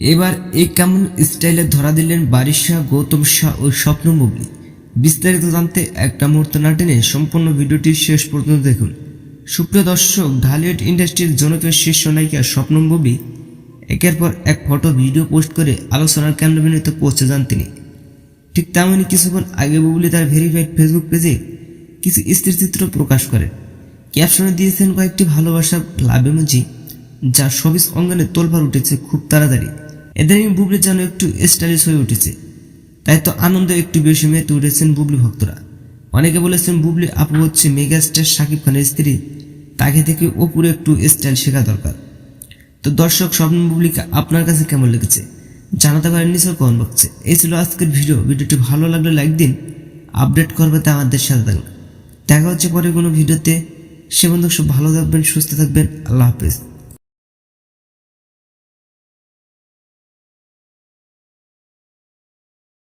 এবার এই কেমন স্টাইলে ধরা দিলেন বারিশা গৌতম শাহ ও স্বপ্ন বুবলি বিস্তারিত জানতে একটা মুহূর্ত না টেনে সম্পূর্ণ ভিডিওটি শেষ পর্যন্ত দেখুন। সুপ্রিয় দর্শক, ঢালিউড ইন্ডাস্ট্রির জনপ্রিয় শীর্ষ নায়িকা স্বপ্নম বুবলি একের পর এক ফটো ভিডিও পোস্ট করে আলোচনার কেন্দ্রবিন্দুতে পৌঁছে যান তিনি। ঠিক তেমনই কিছুক্ষণ আগে বুবলি তার ভেরিফাইড ফেসবুক পেজে কিছু স্থিরচিত্র প্রকাশ করে। ক্যাপশনে দিয়েছেন কয়েকটি ভালোবাসার লাভ এমোজি যা সবিস অঙ্গনে তোলপার উঠেছে খুব তাড়াতাড়ি। এদের বুবলি যেন একটু স্টাইলিশ হয়ে উঠেছে। তাই তো আনন্দ একটু বেশি মেতে উঠেছেন বুবলি ভক্তরা। অনেকে বলেছেন বুবলি আপু হচ্ছে মেগাস্টার শাকিব খানের স্ত্রী। তাকে থেকে ওপরে একটু স্টাইল শেখা দরকার। তো দর্শক, স্বপ্ন বুবলিকে আপনার কাছে কেমন লেগেছে? জানাতে পারেন নিশ্চয় কমেন্ট বক্সে এই ছিল আজকের ভিডিও ভিডিওটি ভালো লাগলে লাইক দিন আপডেট করবে তা আমাদের সাথে থাকুন দেখা হচ্ছে পরে কোনো ভিডিওতে সে বন্ধু সব ভালো থাকবেন, সুস্থ থাকবেন। আল্লাহ হাফেজ।